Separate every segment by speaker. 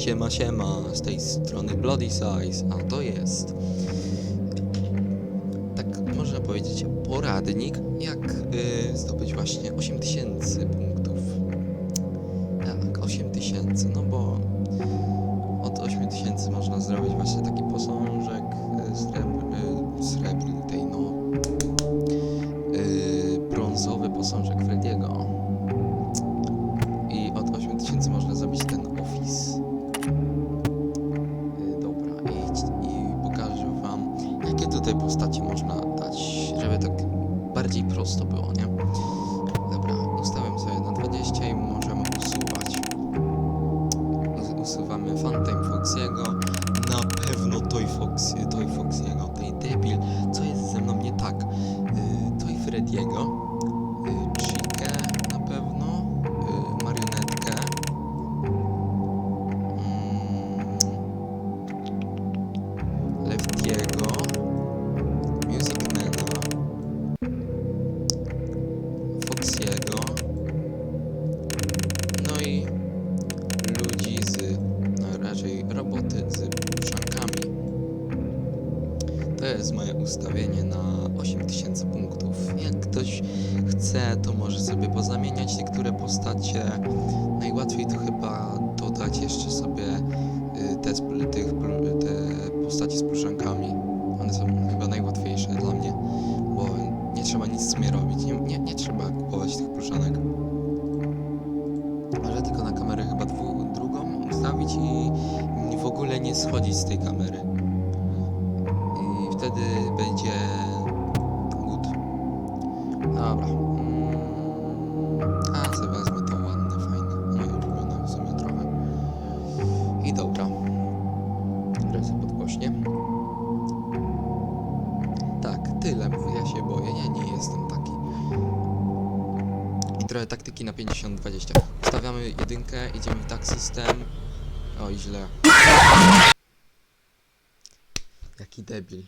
Speaker 1: Siema, siema, z tej strony Bloody Size, a to jest tak można powiedzieć poradnik, jak y, zdobyć właśnie 8000 punktów. Tak, 8000, no bo od 8000 można zrobić właśnie taki posążek Usuwamy Funtime Foxiego, na pewno Toy Foxy, Toy Foxiego, tej debil, co jest ze mną nie tak? Y, Toy Frediego, dodać jeszcze sobie y, te, te postaci z taktyki na 50-20. Ustawiamy jedynkę, idziemy w tak system. Oj, źle. Jaki debil.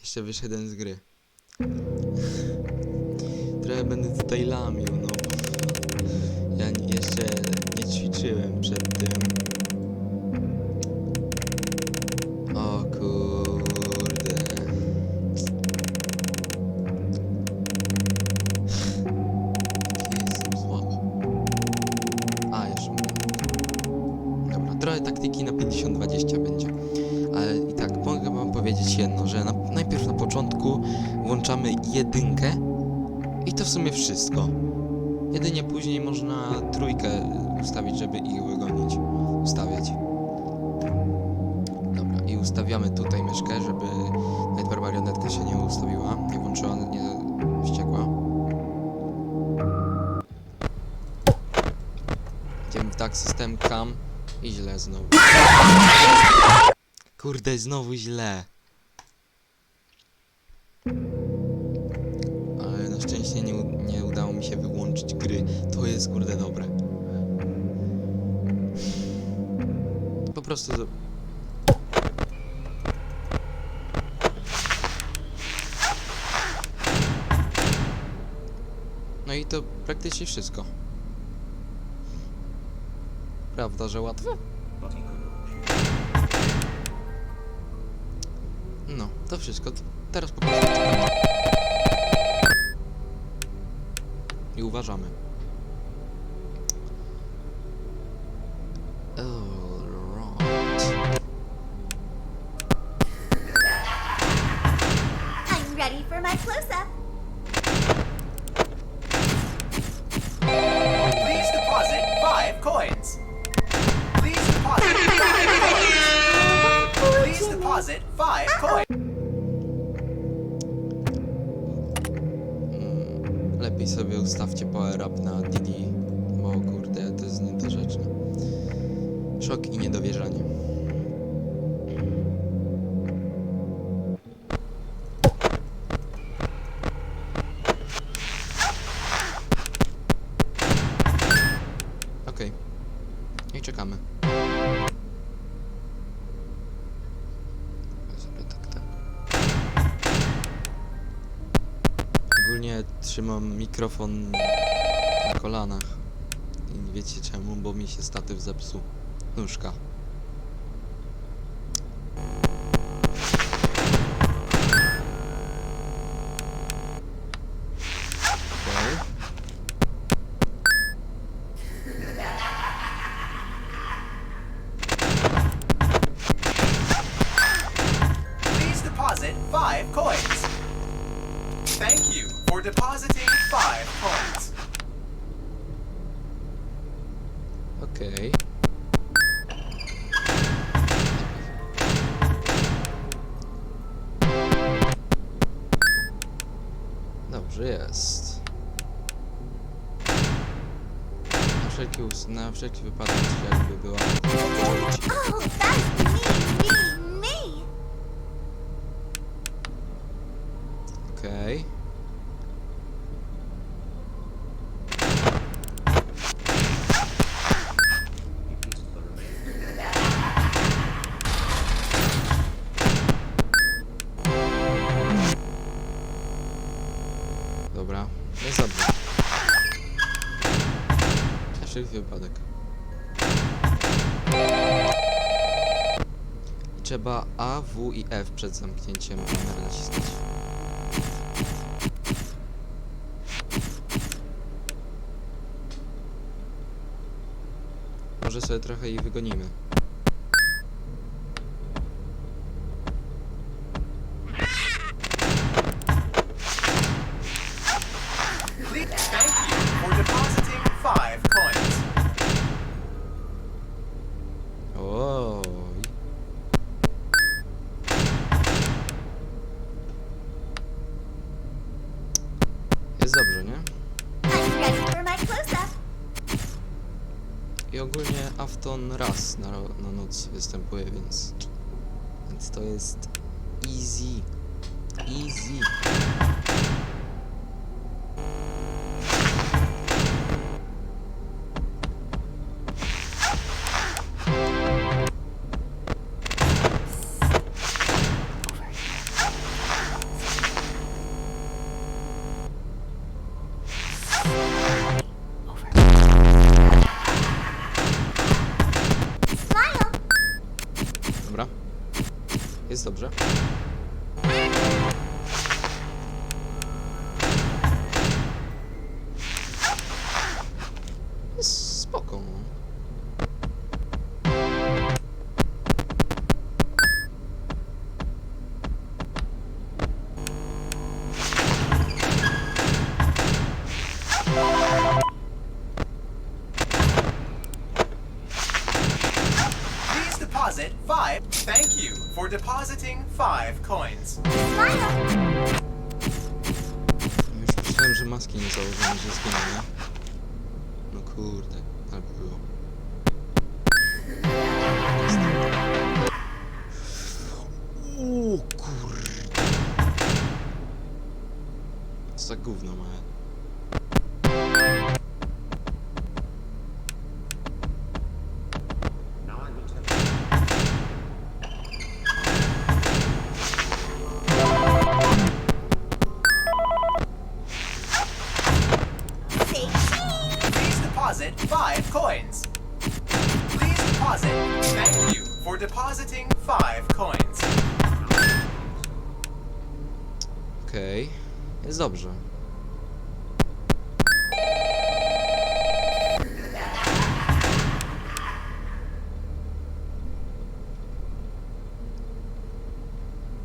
Speaker 1: Jeszcze wyszedłem z gry. Trochę będę tutaj lamił, no ja jeszcze nie ćwiczyłem przed jedynkę i to w sumie wszystko. Jedynie później można trójkę ustawić, żeby ich wygonić. Ustawiać. Dobra, i ustawiamy tutaj myszkę, żeby najpierw marionetka się nie ustawiła, nie włączyła, nie wściekła. Idziemy tak, system cam i źle znowu. Kurde, znowu źle. Na szczęście nie, nie udało mi się wyłączyć gry. To jest kurde dobre. Po prostu. No i to praktycznie wszystko. Prawda, że łatwe? No, to wszystko. Teraz po prostu. I uważamy. Alright.
Speaker 2: I'm ready for my close-up.
Speaker 3: Please deposit five coins. Please deposit five coins. Please deposit five coins.
Speaker 1: Sobie ustawcie power up na Didi, bo kurde, to jest niedorzeczne. Szok i niedowierzanie. Ogólnie trzymam mikrofon na kolanach. I nie Wiecie czemu? Bo mi się statyw zepsuł. Nóżka.
Speaker 3: Depositing five coins.
Speaker 1: Okej. Dobrze jest. Na wszelki, us- na wszelki wypadek, jakby była.
Speaker 2: Oh, that's me, me,
Speaker 1: trzeba A, W i F przed zamknięciem naciskać. Może sobie trochę ich wygonimy.
Speaker 3: Please,
Speaker 1: ogólnie Afton raz na, na noc występuje, więc... Więc to jest easy. Easy.
Speaker 3: Five coins.
Speaker 1: Już myślałem, że maski nie założyłem, że zginę? No kurde, albo było. O kurde. Co za gówno małe. Dobrze.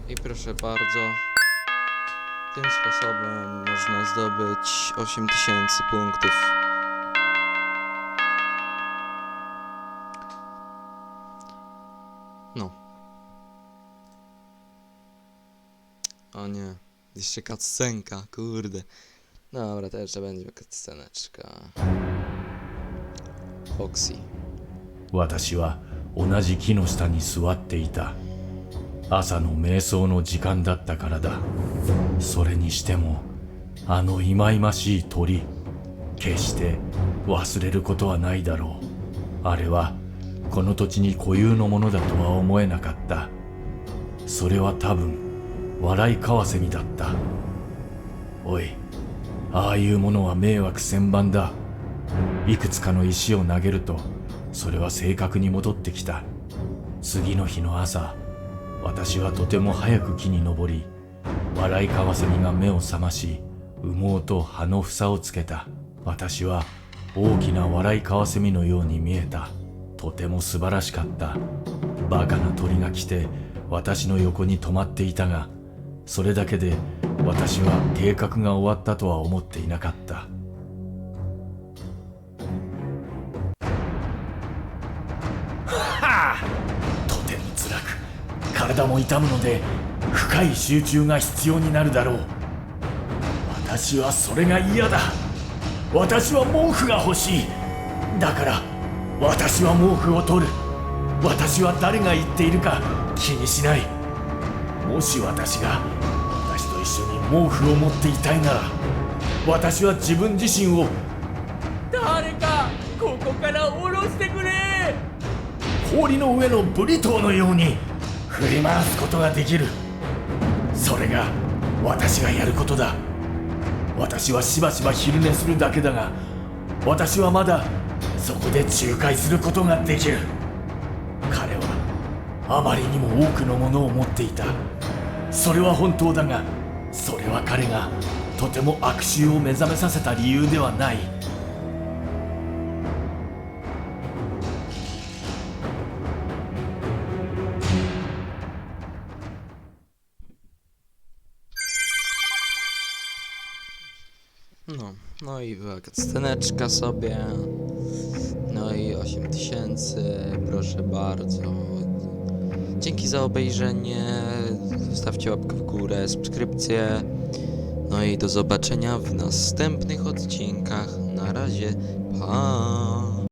Speaker 1: I proszę bardzo, tym sposobem można zdobyć 8000 punktów. No. O nie, jeszcze cutscenka, kurde. Dobra, to jeszcze będzie cutsceneczka. Foxy.
Speaker 4: 私は同じ木の下に座っていた朝の瞑想の時間だったからだそれにしてもあの忌々しい鳥決して忘れることはないだろうあれはこの土地に固有のものだとは思えなかったそれは多分笑いカワセミだった。おいああいうものは迷惑千番だ。いくつかの石を投げるとそれは正確に戻ってきた。次の日の朝私はとても早く木に登り笑いカワセミが目を覚まし羽毛と葉の房をつけた。私は大きな笑いカワセミのように見えた。とても素晴らしかった。バカな鳥が来て私の横に止まっていたがそれだけで私は計画が終わったとは思っていなかった。はあとても辛く。体も痛むので深い集中が必要になるだろう。私はそれが嫌だ。私は毛布が欲しい。だから私は毛布を取る。私は誰が言っているか気にしない。もし私が毛布を持っていたいなら私は自分自身を。
Speaker 5: 誰かここから下ろしてくれ。
Speaker 4: 氷の上のブリトーのように振り回すことができる。それが私がやることだ。私はしばしば昼寝するだけだが私はまだそこで仲介することができる。彼はあまりにも多くのものを持っていた。それは本当だがそれは彼がとても悪臭を目覚めさせた理由ではない
Speaker 1: No, no i była sceneczka sobie. No i 8000, proszę bardzo. Dzięki za obejrzenie. Zostawcie łapkę w górę, subskrypcję. No i do zobaczenia w następnych odcinkach. Na razie, pa!